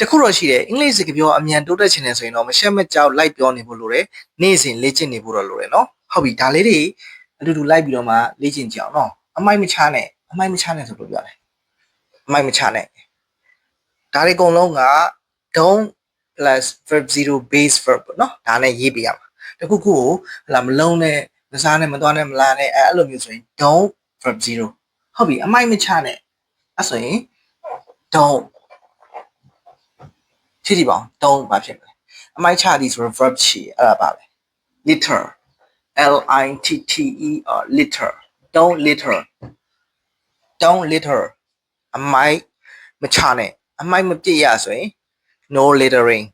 တခုတော့ရှိတယ်အင်္ဂလိပ်စကားပြောအမြန်တိုးတက်ချင်တယ်ဆိုရင်တော့မရှက်မကြောက်လိုက်ပြောနေဖို့လိုတယ်နေ့စဉ်လေ့ကျင့်နေဖို့တော့လိုတယ်နော်ဟုတ်ပြီဒါလေးတွေအတူတူလိုက်ပြီးတော့မှလေ့ကျင့်ကြအောင်နော်အမိုက်မချနဲ့အမိုက်မချနဲ့ဆိုလို့ပြောတယ်အမိုက်မချနဲ့ဒါတွေအကုန်လုံးက don't plus verb 0 base verb ပေါ့နော်ဒါနဲ့ရေးပြရမှာတခုခုကိုဟလာမလုံးနဲ့မစားနဲ့မသွားနဲ့မလာနဲ့အဲအဲ့လိုမျိုးဆိုရင် don't verb 0ဟုတ်ပြီအမိုက်မချနဲ့အဲ့ဆိုရင် don't ဖြည့်ကြည့်ပါအောင် don't ဘာဖြစ်မလဲအမိုက်ချသည်ဆိုတော့ verb ချီအဲ့ဒါပါလေ litter l i t t e r litter don't litter don't litter အမိုက်မချနဲ့အမိုက်မပြည့်ရဆိုရင် no littering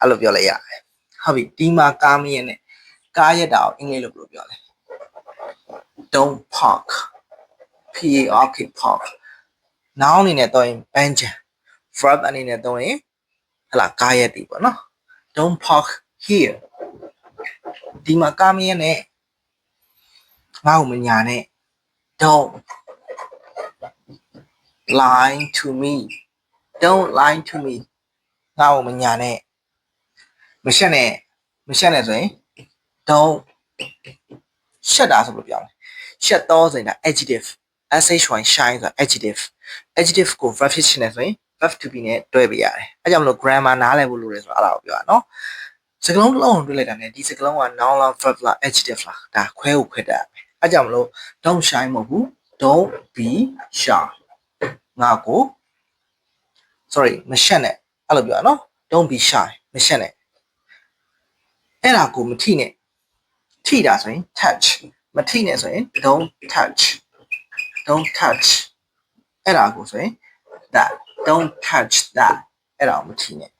အဲ့လိုပြောလိုက်ရတယ်ဟုတ်ပြီဒီမှာကားမင်းနဲ့ကားရက်တာကိုအင်္ဂလိပ်လိုဘယ်လိုပြောလဲ don't park p a r k park noun အနေနဲ့တော့ရင် bench verb အနေနဲ့တော့ရင် ဟလာကားရက်တီပေါ့နော် don't park here ဒီမှာကားမင်းနဲ့ငါ့ကိုမညာနဲ့ don't lie to me don't lie to me ငါ့ကိုမညာနဲ့မရှက်နဲ့မရှက်နဲ့ဆိုရင် don't ရှက်တာဆိုလို့ပြောတယ်ရှက်တော့ဆိုရင်ဒါ adjective sh shine shine ဆိုတာ adjective adjective ကို verb ဖြစ်ချင်တယ်ဆိုရင် verb to be နဲ့တွဲပေးရတယ်အဲကြောင့်မလို့ grammar နားလည်ဖို့လိုတယ်ဆိုတော့အဲ့ဒါကိုပြောတာနော်စကလုံးတစ်လုံးအောင်တွေ့လိုက်တာ ਨੇ ဒီစကလုံးက noun လား verb လား adjective လားဒါခွဲကိုခွဲတတ်ပဲအဲကြောင့်မလို့ don't shy မဟုတ်ဘူး don't be shy ငါကို sorry မရှက်နဲ့အဲ့လိုပြောတာနော် don't be shy မရှက်နဲ့အဲ့ဒါကိုမထိနဲ့ထိတာဆိုရင် touch မထိနဲ့ဆိုရင် don't touch don't touch အဲ့ဒါကိုဆိုရင် that don't touch that အဲ့ဒါကိုမထိနဲ့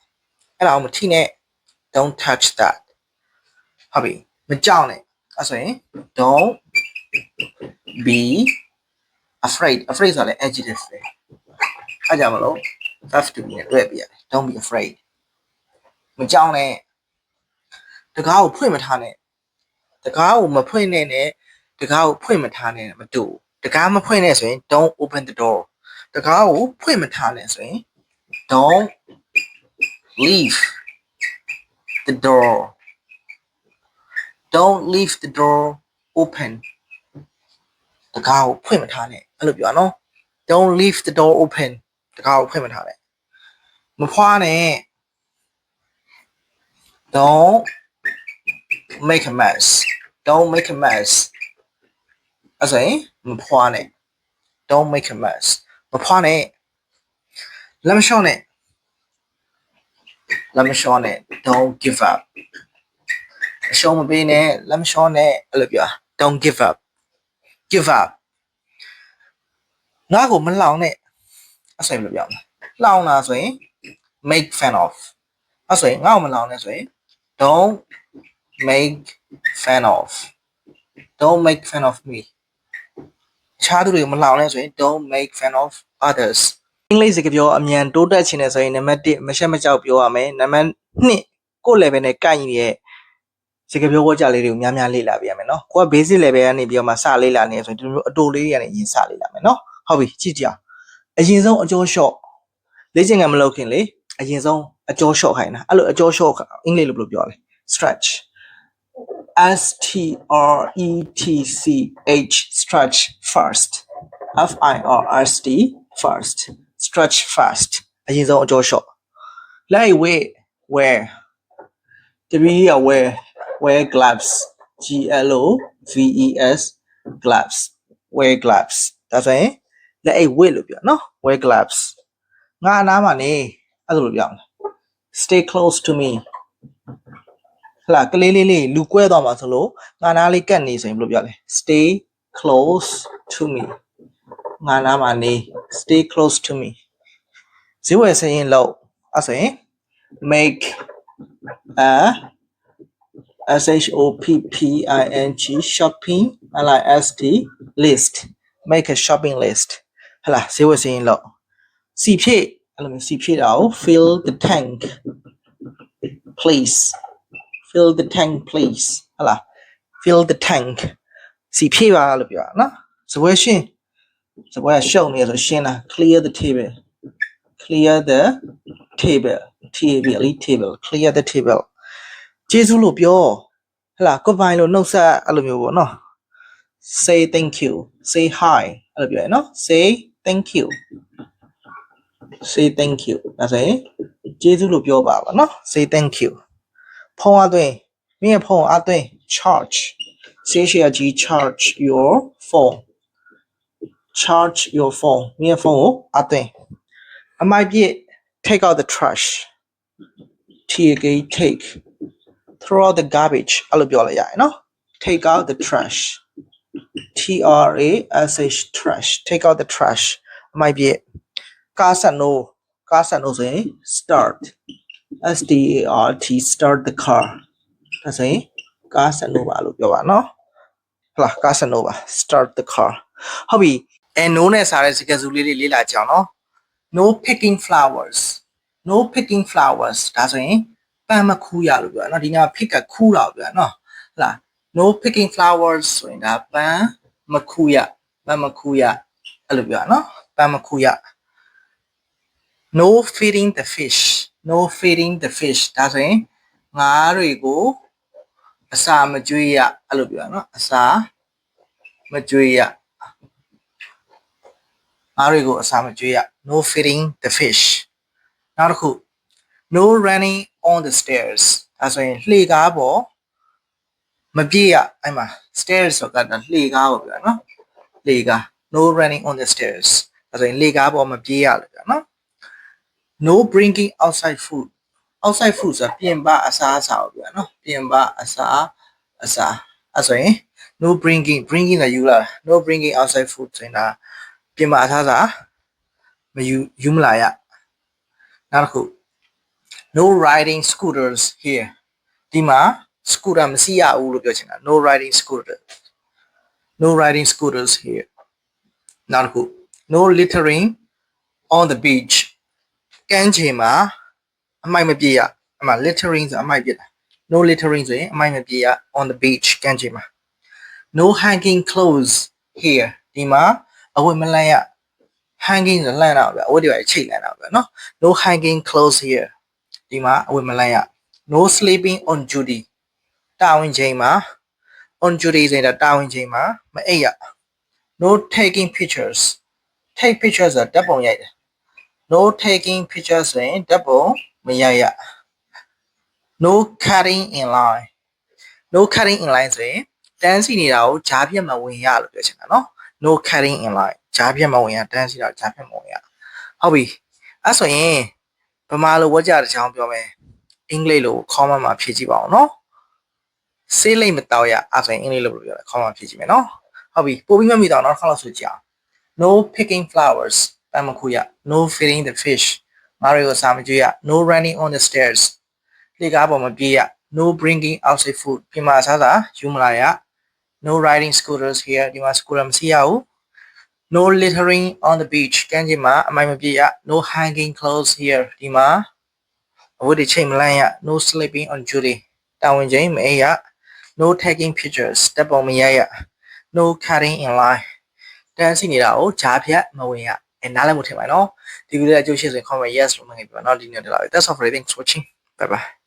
အဲ့ဒါကိုမထိနဲ့ don't touch that ဟုတ်ပြီမကြောက်နဲ့အဲ့ဆိုရင် don't be afraid afraid ဆိုတာလည်း adjective ပဲအဲ့ကြောင့်မလို့ verb to be နဲ့တွဲပြရတယ် don't be afraid မကြောက်နဲ့တကားကိုဖွင့်မထားနဲ့တကားကိုမဖွင့်နဲ့နဲ့တကားကိုဖွင့်မထားနဲ့မတူတကားမဖွင့်နဲ့ဆိုရင် don't open the door တကားကိုဖွင့်မထားနဲ့ဆိုရင် don't leave the door don't leave the door open တကားကိုဖွင့်မထားနဲ့အဲ့လိုပြောနော် don't leave the door open တကားကိုဖွင့်မထားနဲ့မဖွားနဲ့ don't make a mess don't make a mess အဲ့ဆိုရင်မဖွားနဲ့ don't make a mess မဖွားနဲ့လက်မလျှော့နဲ့လက်မလျှော့နဲ့ don't give up အရှုံးမပေးနဲ့လက်မလျှော့နဲ့အဲ့လိုပြော don't give up give up ငါ့ကိုမလောင်နဲ့အဲ့ဆိုရင်ဘယ်လိုပြောမလဲလောင်လာဆိုရင် make fun of အဲ့ဆိုရင်ငါ့ကိုမလောင်နဲ့ဆိုရင် don't make fun of don't make fun of me ခြားသူတွေကိုမလောင်နဲ့ဆိုရင် don't make fun of others အင်္ဂလိပ်စကားပြောအမြန်တိုးတက်ချင်တယ်ဆိုရင်နံပါတ်1မရှက်မကြောက်ပြောရမယ်နံပါတ်2ကိုယ့် level နဲ့ကိုက်နေတဲ့စကားပြောဝတ်ကြလေးတွေကိုများများလေ့လာပြရမယ်နော်ကိုက basic level ကနေပြီးတော့မှစလေ့လာနေရဆိုရင်ဒီလိုမျိုးအတူလေးတွေကနေရင်စလေ့လာမယ်နော်ဟုတ်ပြီကြည့်ကြအောင်အရင်ဆုံးအကျော် short လေ့ကျင့်ခန်းမလုပ်ခင်လေအရင်ဆုံးအကျော် short ခိုင်းတာအဲ့လိုအကျော် short အင်္ဂလိပ်လိုဘယ်လိုပြောလဲ stretch S T R E T C H stretch first F I R S T first stretch fast အရင်ဆုံးအကျော် short လိုက် wait where three are wear wear gloves G L O V E S gloves wear gloves ဒါဆိုရင်လက်အိတ်ဝတ်လို့ပြောနော် wear gloves ငါအနားမှာနေအဲ့လိုပြောင်း stay close to me ဟလာကလေးလေးလေးလူကွဲသွားမှာဆိုလို့ငါနားလေးကတ်နေဆိုရင်ဘယ်လိုပြောလဲ stay close to me ငါနားမှာနေ stay close to me ဈေးဝယ်စရင်လို့အဲ့ဆိုရင် make a S H O P P I N G shopping L I S T list make a shopping list ဟလာဈေးဝယ်စရင်လို့စီဖြည့်အဲ့လိုမျိုးစီဖြည့်တာကို fill the tank please fill the tank please ဟလာ fill the tank စီဖြည့်ပါလို့ပြောတာနော်စပွဲရှင်းစပွဲကရှုပ်နေရဆိုရှင်းတာ clear the table clear the table table လေး table clear the table ကျေးဇူးလို့ပြောဟလာ goodbye လို့နှုတ်ဆက်အဲ့လိုမျိုးပေါ့နော် say thank you say hi အဲ့လိုပြောရနော် say thank you say thank you ဒါဆိုရင်ကျေးဇူးလို့ပြောပါပါနော် say thank you ဖုန်းအသွင်းမင်းရဲ့ဖုန်းအသွင်း charge CHRG charge your phone charge your phone မင်းရဲ့ဖုန်းကိုအသွင်းအမိုက်ပြည့် take out the trash take take throw out the garbage အဲ့လိုပြောလိုက်ရတယ်နော် take out the trash T R A S H trash take out the trash အမိုက်ပြည့်ကားဆက်နိုးကားဆက်နိုးဆိုရင် start S T A R T start the car ဒါဆိုရင်ကားဆက်နိုးပါလို့ပြောပါနော် ဟလာ Casanova start the car ဟုတ်ပြီအဲ no နဲ့စားတဲ့စကားစုလေးတွေလေ့လာကြအောင်နော် no picking flowers no picking flowers ဒါဆိုရင်ပန်းမခူးရလို့ပြောနော်ဒီည pick ကခူးတာပြောနော်ဟလာ no picking flowers ဆိုရင်ဒါပန်းမခူးရပန်းမခူးရအဲ့လိုပြောနော်ပန်းမခူးရ no feeding the fish no feeding the fish ဒါဆိုရင်ငါးတွေကို asa majuia alo biwa no asa majuia no feeding the fish. Ngar khu no running on the stairs. Aso yin hle ga bo ma pye ya stairs so ga da hle no hle ga no running on the stairs. Aso yin hle ga bo no bringing outside food. Outside food ဆိုတာပြင်ပအစားအစာပေါ့ဗျာနော်ပြင်ပအစားအစာအဲ့ဆိုရင် no bringing bringing ကယူလာ no bringing outside food ဆိုရင်ဒါပြင်ပအစားအစာမယူယူမလာရနောက်တစ်ခု no riding scooters here ဒီမှာ scooter မစီးရဘူးလို့ပြောချင်တာ no riding scooter no riding scooters here နောက်တစ်ခု no littering on the beach ကမ်းခြေမှာ အမိုက်မပြေရအမှ littering ဆိုအမိုက်ပြတာ no littering ဆိုရင်အမိုက်မပြေရ on the beach ကမ်းခြေမှာ no hanging clothes here ဒီမှာအဝတ်မလန့်ရ hanging ဆိုလှန့်တော့ဗျအဝတ်တွေပဲချိတ်လှန့်တော့ဗျနော် no hanging clothes here ဒီမှာအဝတ်မလန့်ရ no sleeping on duty တာဝန်ချိန်မှာ on duty ဆိုတာတာဝန်ချိန်မှာမအိပ်ရ no taking pictures take pictures ဆိုတာဓာတ်ပုံရိုက်တယ် no taking pictures ဆိုရင်ဓာတ်ပုံမရိုက်ရ no cutting in line no cutting in line ဆိုရင်တန်းစီနေတာကိုဂျားပြတ်မဝင်ရလို့ပြောချင်တာเนาะ no cutting in line ဂျားပြတ်မဝင်ရတန်းစီတာဂျားပြတ်မဝင်ရဟုတ်ပြီအဲ့ဆိုရင်ဗမာလိုဝကြတစ်ချောင်းပြောမယ်အင်္ဂလိပ်လို comment မှာဖြည့်ကြည့်ပါအောင်เนาะဆေးလိမ့်မတော့ရအဲ့ဆိုရင်အင်္ဂလိပ်လိုပြောတယ် comment ဖြည့်ကြည့်မယ်เนาะဟုတ်ပြီပို့ပြီးမှမိတော့နောက်တစ်ခါလောက်ဆိုကြအောင် no picking flowers ပန်းမခုရ no feeding the fish ငါတွေကိုစာမကြွေးရ no running on the stairs လေကားပေါ်မပြေးရ no bringing outside food ပြင်မာစားစာယူမလာရ no riding scooters here ဒီမှာ scooter မစီးရဘူး no littering on the beach ကမ်းခြေမှာအမိုင်မပြေးရ no hanging clothes here ဒီမှာအဝတ်တွေချိန်မလန့်ရ no sleeping on duty တာဝန်ချိန်မအိပ်ရ no taking pictures တပ်ပုံမရရ no cutting in line တန်းစီနေတာကိုဂျားဖြတ်မဝင်ရ အဲနားလည်းမထင်ပါနဲ့နော်ဒီဗီဒီယိုအကျိုးရှိဆိုရင် comment yes လို့မှတ်ခဲ့ပြပါနော်ဒီနေ့တော့ that's all for today thanks for watching bye bye